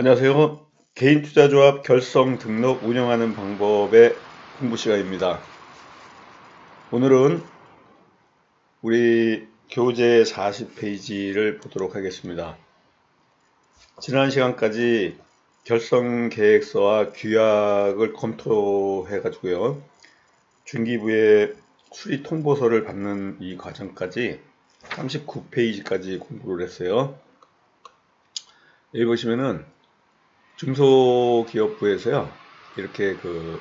안녕하세요. 개인투자조합 결성 등록 운영하는 방법의 공부 시간입니다. 오늘은 우리 교재 40페이지를 보도록 하겠습니다. 지난 시간까지 결성 계획서와 규약을 검토해 가지고요. 중기부의 수리 통보서를 받는 이 과정까지 39페이지까지 공부를 했어요. 여기 보시면은 중소기업부에서요 이렇게 그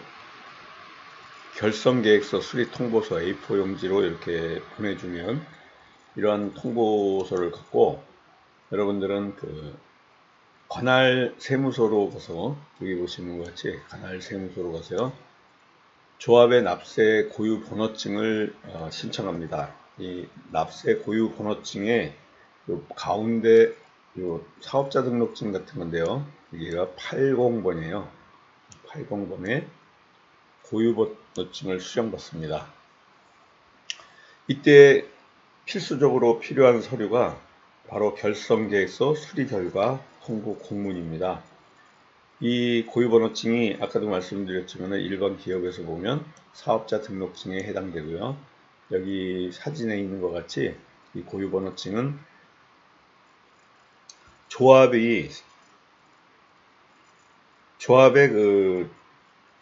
결성계획서 수리 통보서 A4 용지로 이렇게 보내주면 이러한 통보서를 갖고 여러분들은 그 관할 세무서로 가서 여기 보시는 것 같이 관할 세무서로 가세요. 조합의 납세 고유 번호증을 어, 신청합니다. 이 납세 고유 번호증에 가운데 요 사업자 등록증 같은 건데요. 여기가 80번이에요. 80번에 고유번호증을 수령받습니다. 이때 필수적으로 필요한 서류가 바로 결성계획서 수리 결과 통보 공문입니다. 이 고유번호증이 아까도 말씀드렸지만 1번 기업에서 보면 사업자 등록증에 해당되고요. 여기 사진에 있는 것 같이 이 고유번호증은 조합이 조합의 그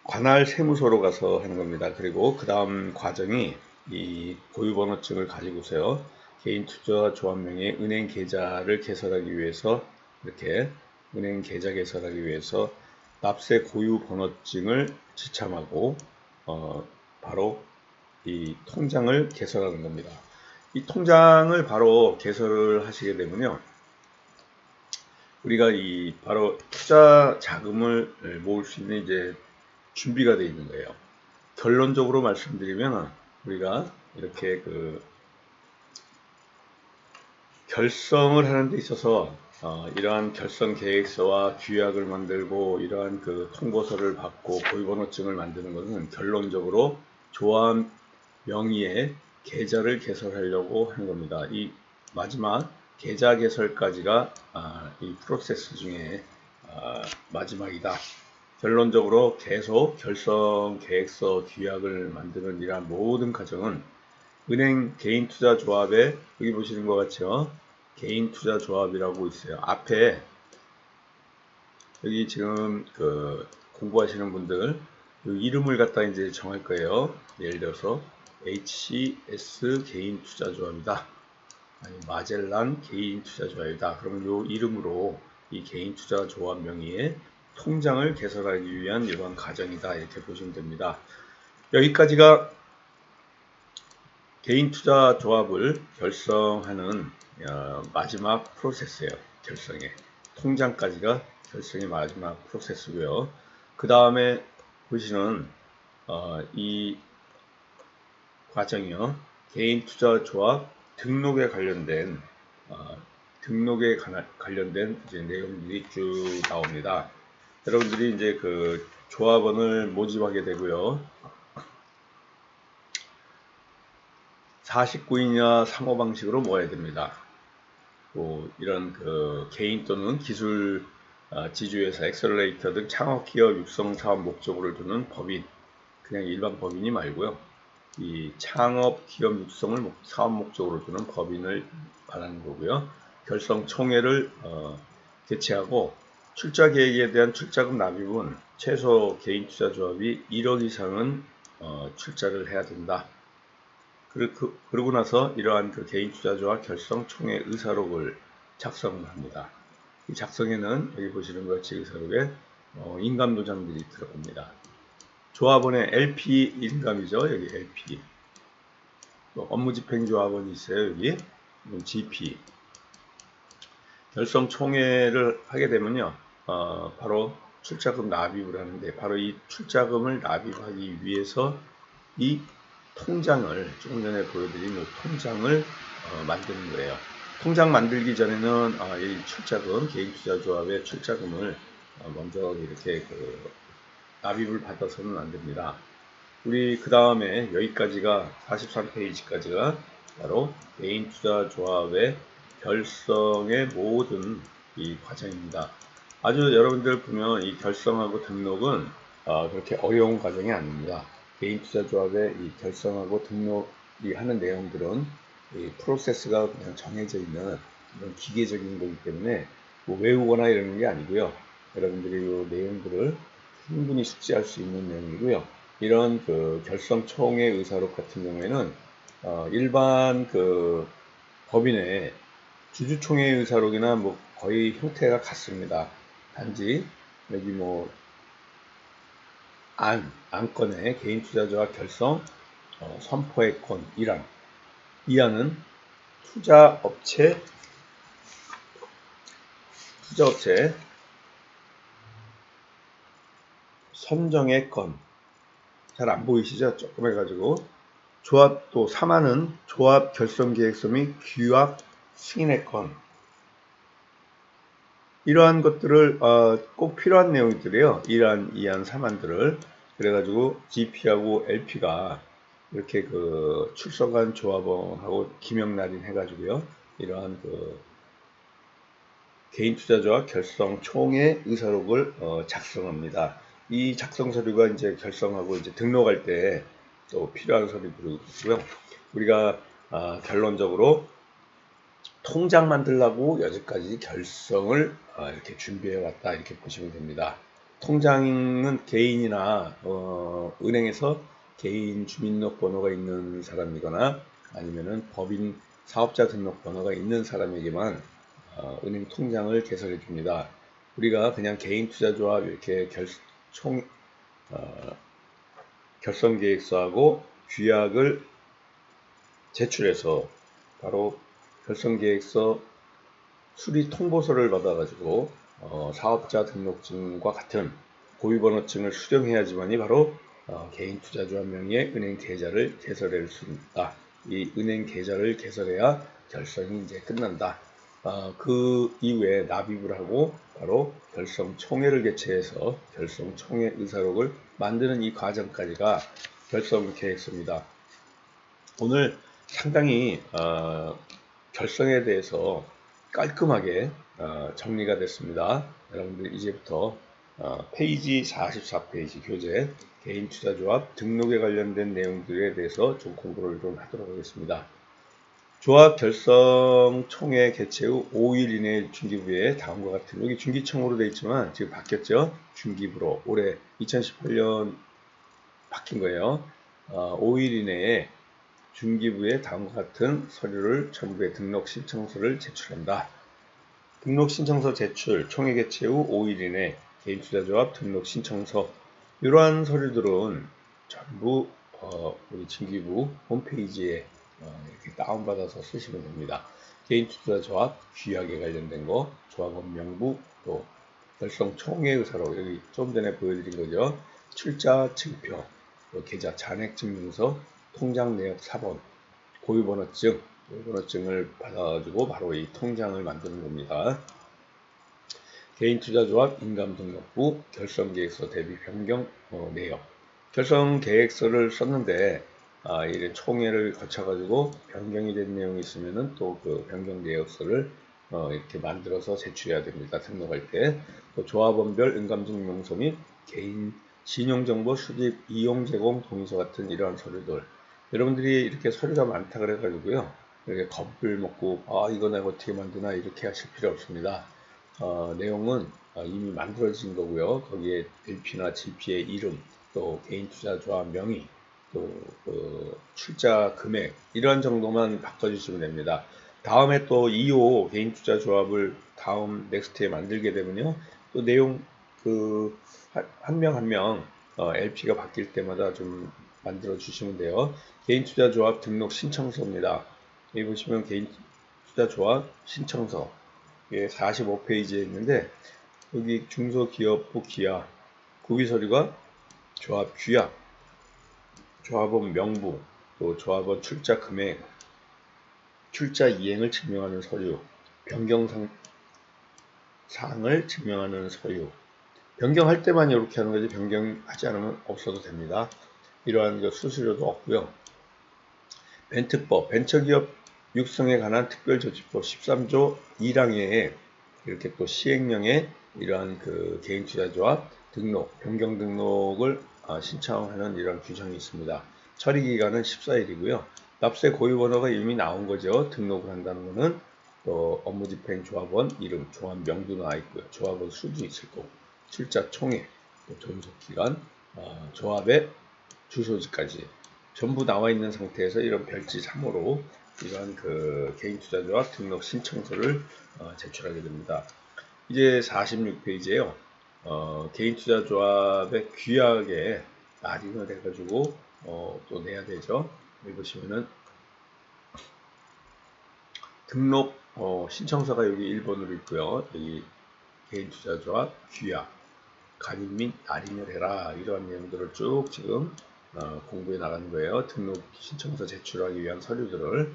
관할 세무서로 가서 하는 겁니다. 그리고 그 다음 과정이 이 고유번호증을 가지고서요. 개인 투자 조합명의 은행 계좌를 개설하기 위해서 이렇게 은행 계좌 개설하기 위해서 납세 고유 번호증을 지참하고 어, 바로 이 통장을 개설하는 겁니다. 이 통장을 바로 개설을 하시게 되면요. 우리가 이 바로 투자 자금을 모을 수 있는 이제 준비가 되어 있는 거예요. 결론적으로 말씀드리면 우리가 이렇게 그 결성을 하는 데 있어서 어, 이러한 결성 계획서와 규약을 만들고 이러한 그 통보서를 받고 고유번호증을 만드는 것은 결론적으로 조합 명의의 계좌를 개설하려고 하는 겁니다. 이 마지막 계좌 개설까지가 아, 이 프로세스 중에 아, 마지막이다. 결론적으로 계속 결성 계획서 규약을 만드는 이러한 모든 과정은 은행 개인 투자 조합에 여기 보시는 것 같죠? 개인 투자 조합이라고 있어요. 앞에 여기 지금 그 공부하시는 분들 이름을 갖다 이제 정할 거예요. 예를 들어서 HCS 개인 투자 조합이다. 마젤란 개인 투자 조합이다. 그러면 요 이름으로 이 개인 투자 조합 명의의 통장을 개설하기 위한 이러한 과정이다. 이렇게 보시면 됩니다. 여기까지가 개인 투자 조합을 결성하는 어, 마지막 프로세스예요. 결성에 통장까지가 결성의 마지막 프로세스고요. 그 다음에 보시는 어, 이 과정이요. 개인 투자 조합 등록에 관련된 어, 등록에 관련된 이제 내용들이 쭉 나옵니다. 여러분들이 이제 그 조합원을 모집하게 되고요. 49인이나 상호 방식으로 모아야 됩니다. 또 이런 그 개인 또는 기술 어, 지주회사, 엑셀레이터 등 창업 기업 육성 사업 목적으로 두는 법인, 그냥 일반 법인이 말고요. 이 창업 기업 육성을 사업 목적으로 두는 법인을 말하는 거고요. 결성 총회를 어, 개최하고 출자 계획에 대한 출자금 납입은 최소 개인 투자 조합이 1억 이상은 어, 출자를 해야 된다. 그리고, 그러고 나서 이러한 그 개인 투자 조합 결성 총회 의사록을 작성을 합니다. 이 작성에는 여기 보시는 것 같이 의사록에 어, 인감 도장들이 들어갑니다. 조합원의 LP 인감이죠. 여기 LP. 업무집행조합원이 있어요. 여기 GP. 결성 총회를 하게 되면요. 어, 바로 출자금 납입을 하는데 바로 이 출자금을 납입하기 위해서 이 통장을 조금 전에 보여드린 이 통장을 어, 만드는 거예요. 통장 만들기 전에는 어, 이 출자금 개인투자조합의 출자금을 어, 먼저 이렇게 그 납입을 받아서는 안 됩니다. 우리 그 다음에 여기까지가 43페이지까지가 바로 개인 투자 조합의 결성의 모든 이 과정입니다. 아주 여러분들 보면 이 결성하고 등록은 어, 그렇게 어려운 과정이 아닙니다. 개인 투자 조합의 이 결성하고 등록 이 하는 내용들은 이 프로세스가 그냥 정해져 있는 이런 기계적인 거기 때문에 뭐 외우거나 이러는 게 아니고요. 여러분들이 이 내용들을 충분히 숙지할 수 있는 내용이고요. 이런 그 결성 총회 의사록 같은 경우에는 어, 일반 그 법인의 주주총회 의사록이나 뭐 거의 형태가 같습니다. 단지 여기 뭐 안, 안건의 개인 투자자와 결성, 어, 선포의 권, 1안. 2안은 투자업체, 투자업체 선정의 건. 잘 안 보이시죠? 조금 해가지고. 조합 또 3안은 조합 결성 계획서 및 규약 승인의 건. 이러한 것들을 어, 꼭 필요한 내용들이에요. 1안, 2안, 3안들을 그래가지고 GP하고 LP가 이렇게 그 출석한 조합원하고 기명날인 해가지고요. 이러한 그 개인 투자자와 결성 총의 의사록을 어, 작성합니다. 이 작성 서류가 이제 결성하고 이제 등록할 때 또 필요한 서류들이고요. 우리가 아, 결론적으로 통장 만들라고 여기까지 결성을 어, 이렇게 준비해 왔다 이렇게 보시면 됩니다. 통장은 개인이나 어, 은행에서 개인 주민등록번호가 있는 사람이거나 아니면은 법인 사업자 등록번호가 있는 사람에게만 어, 은행 통장을 개설해 줍니다. 우리가 그냥 개인 투자조합 이렇게 결, 총, 어, 결성계획서하고 규약을 제출해서 바로 결성계획서 수리 통보서를 받아가지고 어, 사업자 등록증과 같은 고유번호증을 수령해야지만이 바로 어, 개인 투자주 한 명의 은행 계좌를 개설할 수 있다. 이 은행 계좌를 개설해야 결성이 이제 끝난다. 어, 그 이후에 납입을 하고 바로 결성총회를 개최해서 결성총회 의사록을 만드는 이 과정까지가 결성 계획서입니다. 오늘 상당히 어, 결성에 대해서 깔끔하게 어, 정리가 됐습니다. 여러분들 이제부터 어, 페이지 44페이지 교재 개인 투자조합 등록에 관련된 내용들에 대해서 좀 공부를 좀 하도록 하겠습니다. 조합 결성 총회 개최 후 5일 이내 중기부에 다음과 같은 여기 중기청으로 되어 있지만 지금 바뀌었죠. 중기부로 올해 2018년 바뀐 거예요. 어, 5일 이내에 중기부에 다음과 같은 서류를 첨부해 등록 신청서를 제출한다. 등록 신청서 제출, 총회 개최 후 5일 이내 개인투자조합 등록 신청서 이러한 서류들은 전부 어, 우리 중기부 홈페이지에 어, 이렇게 다운받아서 쓰시면 됩니다. 개인 투자 조합 규약에 관련된 거, 조합원 명부, 또 결성 총회 의사로 여기 좀 전에 보여드린 거죠. 출자 증표, 계좌 잔액 증명서, 통장 내역 4번, 고유번호증, 고유번호증을 받아가지고 바로 이 통장을 만드는 겁니다. 개인 투자 조합 인감 등록부 결성 계획서 대비 변경 어, 내역 결성 계획서를 썼는데 아, 이런 총회를 거쳐가지고 변경이 된 내용이 있으면은 또 그 변경 내역서를 어, 이렇게 만들어서 제출해야 됩니다. 등록할 때. 또 조합원별 인감증명서 및 개인 신용정보 수집 이용 제공 동의서 같은 이러한 서류들 여러분들이 이렇게 서류가 많다 그래가지고요. 이렇게 겁을 먹고 아 이거 내가 어떻게 만드나 이렇게 하실 필요 없습니다. 어, 내용은 어, 이미 만들어진 거고요. 거기에 LP나 GP의 이름, 또 개인 투자 조합 명의, 또그 출자 금액 이런 정도만 바꿔주시면 됩니다. 다음에 또 2호 개인 투자 조합을 다음 넥스트에 만들게 되면요. 또 내용 그 한 명 한명 어, LP가 바뀔 때마다 좀 만들어 주시면 돼요. 개인 투자 조합 등록 신청서입니다. 여기 보시면 개인 투자 조합 신청서 예, 45페이지에 있는데 여기 중소기업부 기하 구비서류가 조합 규약 조합원 명부 또 조합원 출자 금액 출자 이행을 증명하는 서류 변경 사항을 증명하는 서류 변경할 때만 이렇게 하는 거지 변경하지 않으면 없어도 됩니다. 이러한 그 수수료도 없고요. 벤트법, 벤처기업 육성에 관한 특별조치법 13조 2항에 이렇게 또 시행령에 이러한 그 개인투자조합 등록, 변경 등록을 아, 신청하는 이런 규정이 있습니다. 처리 기간은 14일이고요. 납세 고유 번호가 이미 나온 거죠. 등록을 한다는 거는 또 업무 집행 조합원 이름, 조합 명도 나와 있고요. 조합원 수도 있을 거고, 출자 총액, 또 존속 기간, 어, 조합의 주소지까지 전부 나와 있는 상태에서 이런 별지 3호로 이런 그 개인 투자조합 등록 신청서를 어, 제출하게 됩니다. 이제 46페이지에요. 어, 개인 투자 조합의 규약에 날인을 해가지고 어, 또 내야 되죠. 여기 보시면은 등록 어, 신청서가 여기 1번으로 있고요. 여기 개인 투자 조합 규약 간인 및 날인을 해라 이러한 내용들을 쭉 지금 어, 공부해 나가는 거예요. 등록 신청서 제출하기 위한 서류들을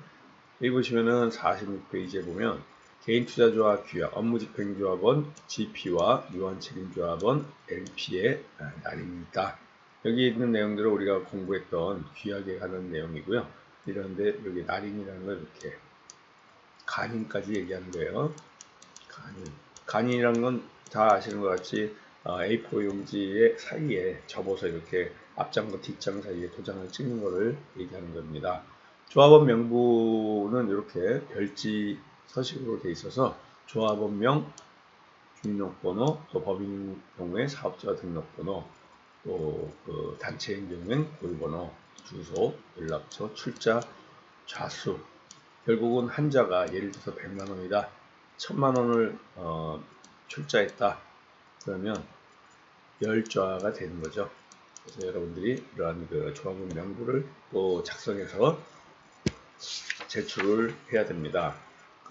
여기 보시면은 46페이지에 보면 개인투자조합 규약, 업무집행조합원, GP와 유한책임조합원, LP의 날입니다. 여기 있는 내용들을 우리가 공부했던 규약에 관한 내용이고요. 이런데 여기 날인이라는 걸 이렇게 간인까지 얘기하는 거예요. 간인. 간인이라는 건 다 아시는 것 같이 A4 용지의 사이에 접어서 이렇게 앞장과 뒷장 사이에 도장을 찍는 것을 얘기하는 겁니다. 조합원 명부는 이렇게 별지 서식으로 되어 있어서 조합원명, 등록번호, 또 법인 경우에 사업자 등록번호, 또 그 단체인 경우엔 고유번호, 주소, 연락처, 출자, 좌수. 결국은 한자가 예를 들어서 100만 원이다. 1000만 원을 어, 출자했다. 그러면 열좌가 되는 거죠. 그래서 여러분들이 이러한 그 조합원 명부를 또 작성해서 제출을 해야 됩니다.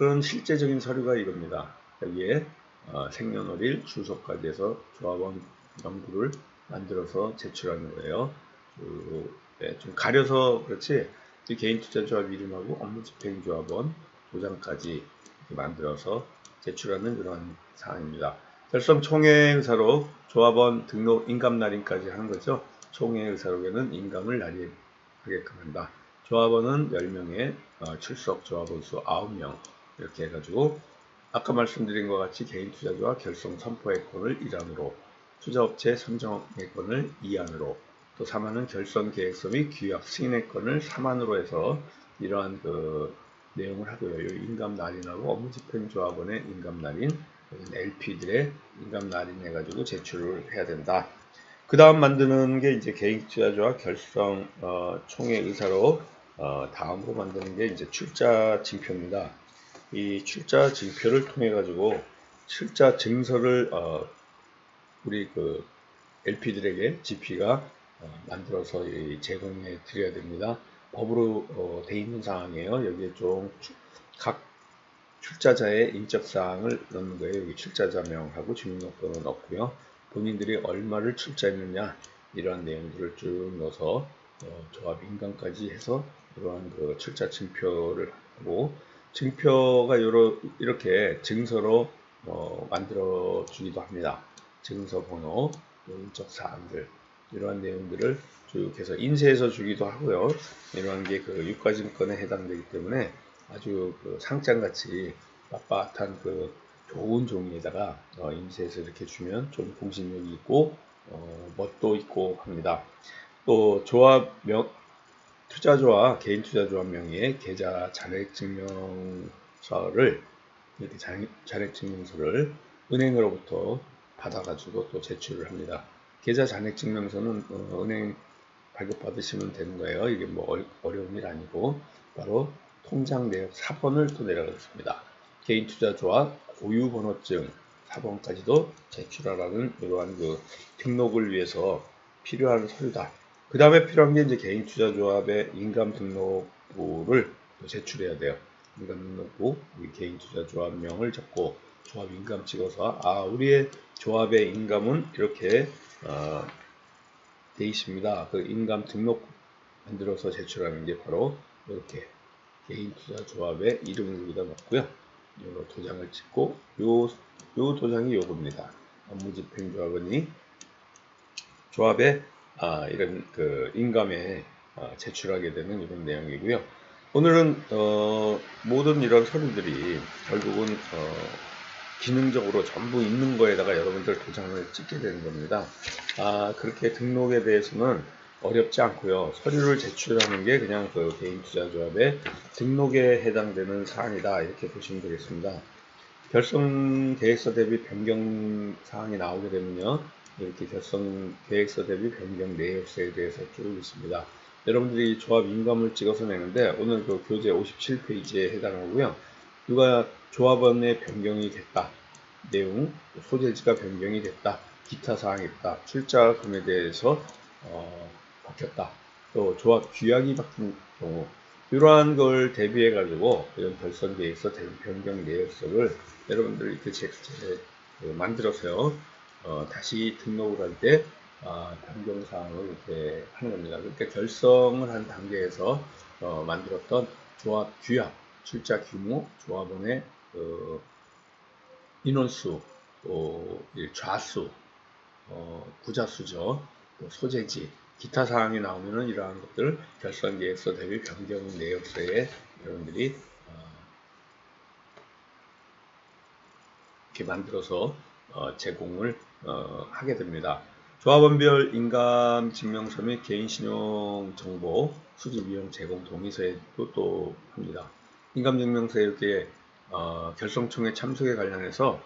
그런 실제적인 서류가 이겁니다. 여기에 어, 생년월일, 주소까지 해서 조합원 명부를 만들어서 제출하는 거예요. 그, 네, 좀 가려서 그렇지 개인투자조합 이름하고 업무집행조합원 도장까지 만들어서 제출하는 그런 사항입니다. 결성 총회 의사로 조합원 등록 인감 날인까지 하는 거죠. 총회 의사록에는 인감을 날인하게끔 한다. 조합원은 10명에 어, 출석 조합원 수 9명 이렇게 해가지고 아까 말씀드린 것 같이 개인 투자자와 결성 선포의권을 1안으로 투자업체 선정의 권을 2안으로 또 3안은 결선 계획서 및 규약 승인의 권을 3안으로 해서 이러한 그 내용을 하고요. 이 인감 날인하고 업무 집행 조합원의 인감 날인 LP들의 인감 날인 해가지고 제출을 해야 된다. 그 다음 만드는 게 이제 개인 투자자와 결성 어, 총회 의사로 어, 다음으로 만드는 게 이제 출자 징표입니다. 이 출자 징표를 통해 가지고 출자 증서를 어, 우리 그 LP들에게 GP가 어, 만들어서 제공해 드려야 됩니다. 법으로 어, 돼 있는 상황이에요. 여기에 좀 각 출자자의 인적 사항을 넣는 거예요. 여기 출자자명하고 주민등록번호 넣고요. 본인들이 얼마를 출자했느냐 이러한 내용들을 쭉 넣어서 어, 조합 인감까지 해서 이러한 그 출자 증표를 하고 증표가 요러, 이렇게 증서로 어, 만들어 주기도 합니다. 증서 번호, 인적 사항들 이러한 내용들을 쭉 해서 인쇄해서 주기도 하고요. 이러한 게 그 유가증권에 해당되기 때문에 아주 그 상장같이 빳빳한 그 좋은 종이에다가 어, 인쇄해서 이렇게 주면 좀 공신력이 있고 어, 멋도 있고 합니다. 또 조합 명 투자조합, 개인 투자조합 명의의 계좌 잔액증명서를 이렇게 잔액증명서를 은행으로부터 받아가지고 또 제출을 합니다. 계좌 잔액증명서는 어, 은행 발급받으시면 되는 거예요. 이게 뭐 어려운 일 아니고 바로 통장 내역 4번을 또 내려가겠습니다. 개인 투자조합 고유 번호증 4번까지도 제출하라는 이러한 그 등록을 위해서 필요한 서류다. 그 다음에 필요한 게 이제 개인 투자 조합의 인감 등록부를 제출해야 돼요. 인감 등록부, 개인 투자 조합명을 적고 조합 인감 찍어서 아 우리의 조합의 인감은 이렇게 어, 돼 있습니다. 그 인감 등록 만들어서 제출하는 게 바로 이렇게 개인 투자 조합의 이름을 여기다 넣고요. 이로 도장을 찍고 요, 요 도장이 요겁니다. 업무집행조합원이 조합의 아, 이런 그 인감에 어, 제출하게 되는 이런 내용이고요. 오늘은 어, 모든 이런 서류들이 결국은 어, 기능적으로 전부 있는 거에다가 여러분들 도장을 찍게 되는 겁니다. 아, 그렇게 등록에 대해서는 어렵지 않고요. 서류를 제출하는 게 그냥 그 개인 투자조합의 등록에 해당되는 사항이다. 이렇게 보시면 되겠습니다. 결성 계획서 대비 변경 사항이 나오게 되면요. 이렇게 결성 계획서 대비 변경 내역서에 대해서 쭉 있습니다. 여러분들이 조합 인감을 찍어서 내는데 오늘 그 교재 57페이지에 해당하고요. 누가 조합원의 변경이 됐다. 내용, 소재지가 변경이 됐다. 기타 사항이 있다. 출자금에 대해서 어, 바뀌었다. 또 조합 규약이 바뀐 경우 이러한 걸 대비해 가지고 이런 결선 계획서 변경 내역서를 여러분들이 이렇게 제, 제, 그 만들어서요 어, 다시 등록을 할때 어, 변경 사항을 이렇게 하는 겁니다. 그러니까 결성을 한 단계에서 어, 만들었던 조합 규약, 출자 규모, 조합원의 그 인원수, 또 좌수, 어, 구자수죠, 또 소재지, 기타 사항이 나오면은 이러한 것들 결선 계획서 대비 변경 내역서에 여러분들이 어, 이렇게 만들어서 어, 제공을 어, 하게 됩니다. 조합원별 인감증명서 및 개인신용정보 수집비용 제공 동의서에도 또 합니다. 인감증명서에 이렇게 어, 결성청의 참석에 관련해서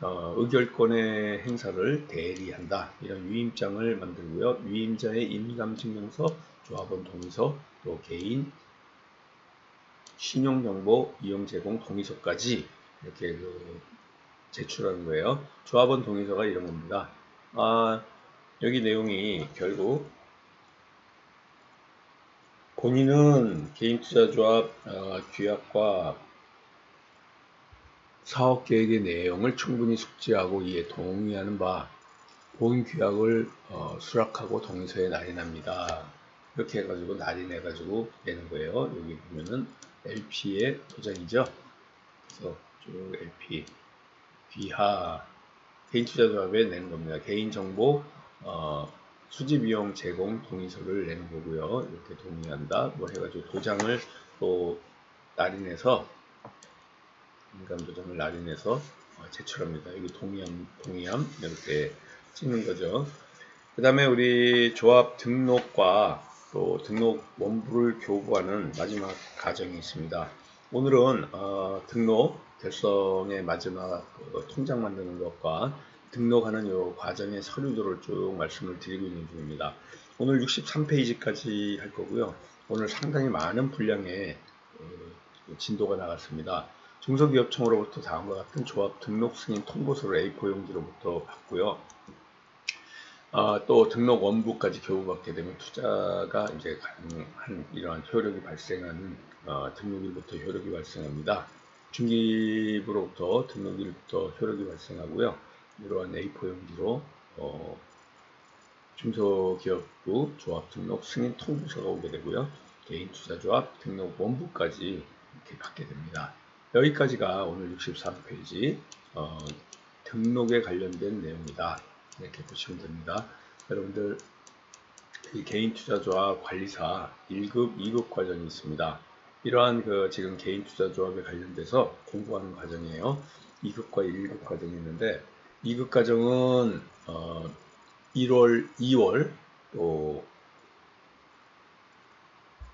어, 의결권의 행사를 대리한다. 이런 위임장을 만들고요. 위임자의 인감증명서, 조합원 동의서, 또 개인 신용정보 이용 제공 동의서까지 이렇게 그 제출하는 거예요. 조합원 동의서가 이런 겁니다. 아, 여기 내용이 결국 본인은 개인투자조합 어, 규약과 사업계획의 내용을 충분히 숙지하고 이에 동의하는 바 본 규약을 어, 수락하고 동의서에 날인합니다. 이렇게 해가지고 날인해가지고 내는 거예요. 여기 보면은 LP의 도장이죠. 그래서 쭉 LP 귀하 개인 투자조합에 내는 겁니다. 개인정보 어, 수집비용 제공 동의서를 내는 거고요. 이렇게 동의한다. 뭐 해가지고 도장을 또 날인해서 인감 도장을 날인해서 어, 제출합니다. 여기 동의함, 동의함 이렇게 찍는 거죠. 그 다음에 우리 조합 등록과 또 등록 원부를 교부하는 마지막 과정이 있습니다. 오늘은 어, 등록 결성의 마지막 그 통장 만드는 것과 등록하는 이 과정의 서류들을 쭉 말씀을 드리고 있는 중입니다. 오늘 63페이지까지 할 거고요. 오늘 상당히 많은 분량의 어, 진도가 나갔습니다. 중소기업청으로부터 다음과 같은 조합 등록 승인 통보서를 A4 용지로부터 받고요. 아, 또 등록 원부까지 교부받게 되면 투자가 이제 가능한 이러한 효력이 발생하는 어, 등록일부터 효력이 발생합니다. 중기부로부터 등록일부터 효력이 발생하고요. 이러한 A4 용지로 어, 중소기업부 조합 등록 승인 통보서가 오게 되고요. 개인투자조합 등록 원부까지 이렇게 받게 됩니다. 여기까지가 오늘 63페이지 어, 등록에 관련된 내용이다. 이렇게 보시면 됩니다. 여러분들 개인투자조합 관리사 1급, 2급 과정이 있습니다. 이러한 그 지금 개인 투자 조합에 관련돼서 공부하는 과정이에요. 2급과 1급 과정이 있는데 2급 과정은 어, 1월, 2월 또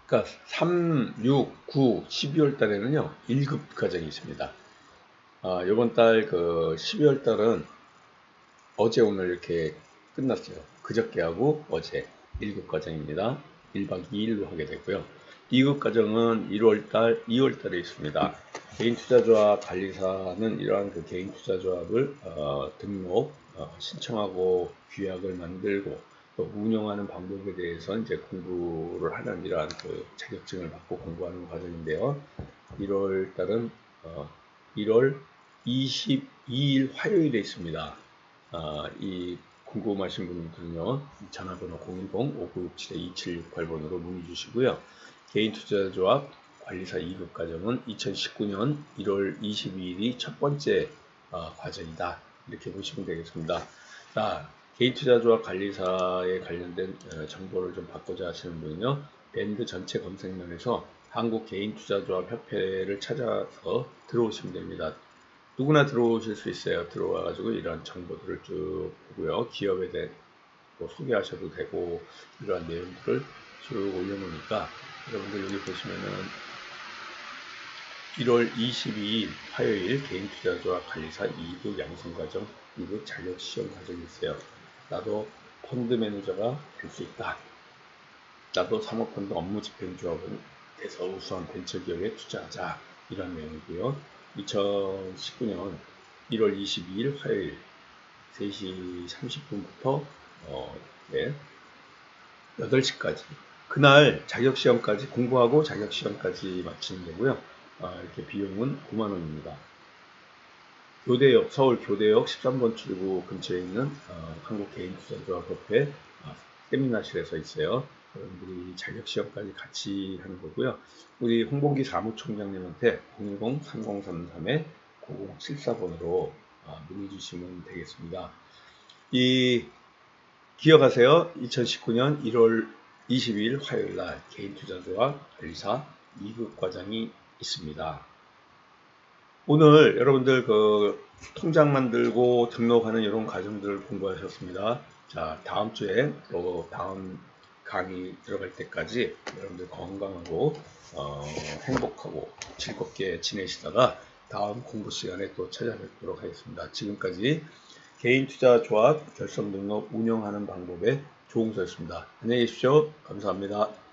그러니까 3, 6, 9, 12월 달에는요 1급 과정이 있습니다. 아, 이번 달 그 12월 달은 어제 오늘 이렇게 끝났어요. 그저께 하고 어제 1급 과정입니다. 1박 2일로 하게 되고요. 2급 과정은 1월 달, 2월 달에 있습니다. 개인투자조합 관리사는 이러한 그 개인투자조합을 어, 등록, 어, 신청하고 규약을 만들고 또 운영하는 방법에 대해서 이제 공부를 하는 이러한 그 자격증을 받고 공부하는 과정인데요. 1월 달은 어, 1월 22일 화요일에 있습니다. 어, 이 궁금하신 분들은요. 전화번호 010-5967-2768번으로 문의 주시고요. 개인투자조합 관리사 2급 과정은 2019년 1월 22일이 첫 번째 어, 과정이다. 이렇게 보시면 되겠습니다. 자, 개인투자조합 관리사에 관련된 어, 정보를 좀 받고자 하시는 분은요. 밴드 전체 검색란에서 한국 개인투자조합 협회를 찾아서 들어오시면 됩니다. 누구나 들어오실 수 있어요. 들어와가지고 이런 정보들을 쭉 보고요. 기업에 대해 뭐 소개하셔도 되고 이러한 내용들을 쭉 올려놓으니까 여러분들 여기 보시면은 1월 22일 화요일 개인투자조합 관리사 2급 양성과정 2급 자격시험 과정이 있어요. 나도 펀드 매니저가 될 수 있다. 나도 사모펀드 업무 집행조합은 돼서 우수한 벤처기업에 투자하자. 이런 내용이고요. 2019년 1월 22일 화요일 3시 30분부터 어, 네, 8시까지 그날 자격시험까지 공부하고 자격시험까지 마치는 거고요. 아, 이렇게 비용은 9만원입니다. 교대역, 서울 교대역 13번 출구 근처에 있는 어, 한국개인투자조합협회 어, 세미나실에서 있어요. 여러분들이 자격시험까지 같이 하는 거고요. 우리 홍봉기 사무총장님한테 010-3033-9074번으로 어, 문의 주시면 되겠습니다. 이 기억하세요. 2019년 1월 22일 화요일 날 개인 투자조합 관리사 2급 과정이 있습니다. 오늘 여러분들 그 통장 만들고 등록하는 이런 과정들을 공부하셨습니다. 자, 다음 주에 또 다음 강의 들어갈 때까지 여러분들 건강하고 어, 행복하고 즐겁게 지내시다가 다음 공부 시간에 또 찾아뵙도록 하겠습니다. 지금까지 개인 투자 조합 결성 등록 운영하는 방법의 조홍서였습니다. 안녕히 계십시오. 감사합니다.